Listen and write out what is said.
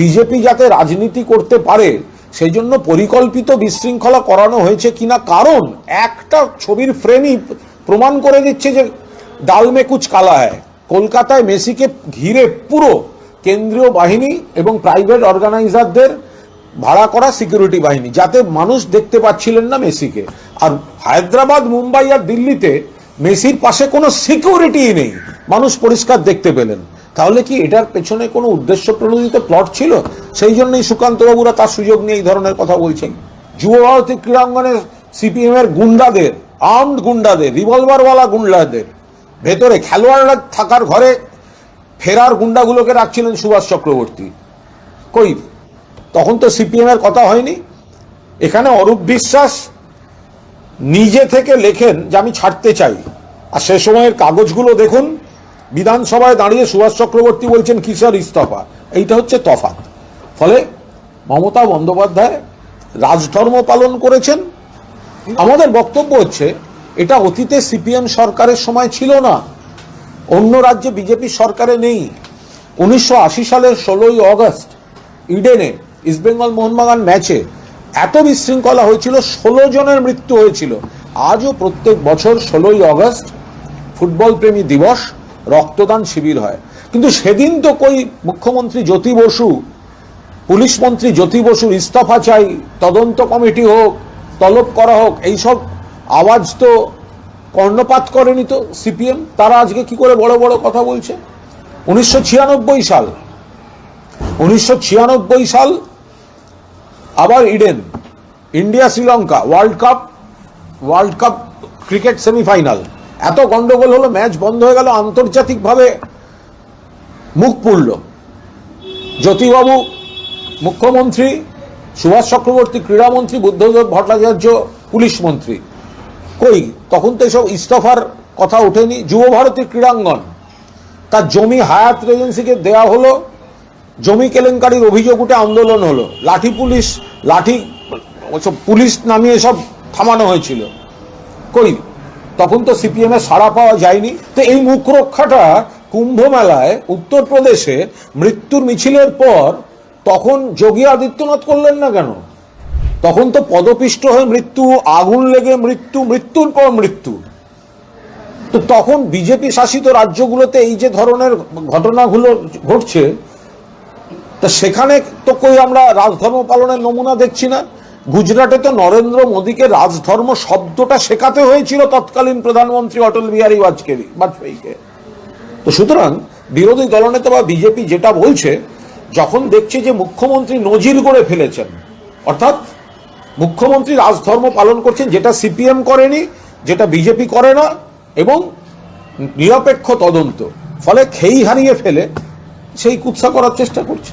BJP যাতে রাজনীতি করতে পারে সেই জন্য পরিকল্পিত বিশৃঙ্খলা করানো হয়েছে কিনা কারণ একটা ছবির ফ্রেমই প্রমাণ করে দিচ্ছে যে ডাল মে কুচ কালা হয় কলকাতায় মেসিকে ঘিরে পুরো কেন্দ্রীয় বাহিনী এবং প্রাইভেট অর্গানাইজারদের ভাড়া করা সিকিউরিটি বাহিনী, যাতে মানুষ দেখতে পাচ্ছিলেন না মেসিকে। আর হায়দ্রাবাদ, মুম্বাই আর দিল্লিতে মেসির পাশে কোনো সিকিউরিটি নেই। মানুষ পরিষ্কার দেখতে পেলেন। তাহলে কি এটার পেছনে কোনো উদ্দেশ্য প্রণোদিত প্লট ছিল? সেই জন্যই সুকান্ত বাবুরা তার সুযোগ নিয়ে এই ধরনের কথা বলছেন। যুব ভারতী ক্রীড়াঙ্গনে সিপিএম এর গুন্ডাদের আর্মড গুন্ডাদের রিভলভারওয়ালা গুন্ডাদের, ভেতরে খেলোয়াড়রা থাকার ঘরে ফেরার গুন্ডাগুলোকে রাখছিলেন সুভাষ চক্রবর্তী। কই, তখন তো সিপিএম এর কথা হয়নি? এখানে অরূপ বিশ্বাস নিজে থেকে লেখেন যে আমি ছাড়তে চাই। আর সে সময়ের কাগজগুলো দেখুন বিধানসভায় দাঁড়িয়ে সুভাষ চক্রবর্তী বলছেন, কিসের ইস্তফা? এইটা হচ্ছে তফাৎ। ফলে মমতা বন্দ্যোপাধ্যায় রাজধর্ম পালন করেছেন। আমাদের বক্তব্য হচ্ছে, এটা অতীতে সিপিএম সরকারের সময় ছিল না। অন্য রাজ্যে বিজেপি সরকারে নেই। উনিশশো আশি সালের ষোলোই অগস্ট ইডেনে ইস্টবেঙ্গল মোহনবাগান ম্যাচে এত বিশৃঙ্খলা হয়েছিল, ষোলো জনের মৃত্যু হয়েছিল। আজও প্রত্যেক বছর ষোলোই অগস্ট ফুটবল প্রেমী দিবস। রক্তদান শিবির হয়। কিন্তু সেদিন তো কই মুখ্যমন্ত্রী জ্যোতি বসু, পুলিশ মন্ত্রী জ্যোতি বসুর ইস্তফা চাই, তদন্ত কমিটি হোক, তলব করা হোক, এইসব আওয়াজ তো কর্ণপাত করেনি তো সিপিএম। তারা আজকে কি করে বড় বড় কথা বলছে? উনিশশো ছিয়ানব্বই সাল, উনিশশো ছিয়ানব্বই সাল আবার Eden India Sri Lanka world cup world cup cricket semifinal এত গন্ডগোল হলো, ম্যাচ বন্ধ হয়ে গেল, আন্তর্জাতিকভাবে মুখ পুড়ল। জ্যোতিবাবু, মুখ্যমন্ত্রী, সুভাষ চক্রবর্তী, ক্রীড়ামন্ত্রী, বুদ্ধদেব ভট্টাচার্য, পুলিশ মন্ত্রী। কই, তখন তো এসব ইস্তফার কথা ওঠেনি। যুব ভারতী ক্রীড়াঙ্গন, তার জমি হায়াত রেজেন্সিকে দেয়া হলো, জমি কেলেঙ্কারির অভিযোগ উঠে আন্দোলন হলো। লাঠি পুলিশ লাঠি পুলিশ নামিয়ে সব থামানো হয়েছিল। কই তখন তো সিপিএম এর সাড়া পাওয়া যায়নি। তো এই মুখ রক্ষাটা কুম্ভ মেলায় উত্তরপ্রদেশে মৃত্যুর মিছিলের পর তখন যোগী আদিত্যনাথ করলেন না কেন? তখন তো পদপিষ্ট হয়ে মৃত্যু, আগুন লেগে মৃত্যু, মৃত্যুর পর মৃত্যু। তো তখন বিজেপি শাসিত রাজ্যগুলোতে এই যে ধরনের ঘটনাগুলো ঘটছে, তা সেখানে তো কই আমরা রাজধর্ম পালনের নমুনা দেখছি না? গুজরাটে তো নরেন্দ্র মোদীকে রাজধর্ম শব্দটা শেখাতে হয়েছিল তৎকালীন প্রধানমন্ত্রী অটল বিহারী বাজপেয়ী বাজপেয়ীকে। তো সুতরাং বিরোধী দলনেতা বা বিজেপি যেটা বলছে, যখন দেখছে যে মুখ্যমন্ত্রী নজির করে ফেলেছেন, অর্থাৎ মুখ্যমন্ত্রী রাজধর্ম পালন করছেন যেটা সিপিএম করেনি, যেটা বিজেপি করে না, এবং নিরপেক্ষ তদন্ত, ফলে খেই হারিয়ে ফেলে, সেই কুৎসা করার চেষ্টা করছে।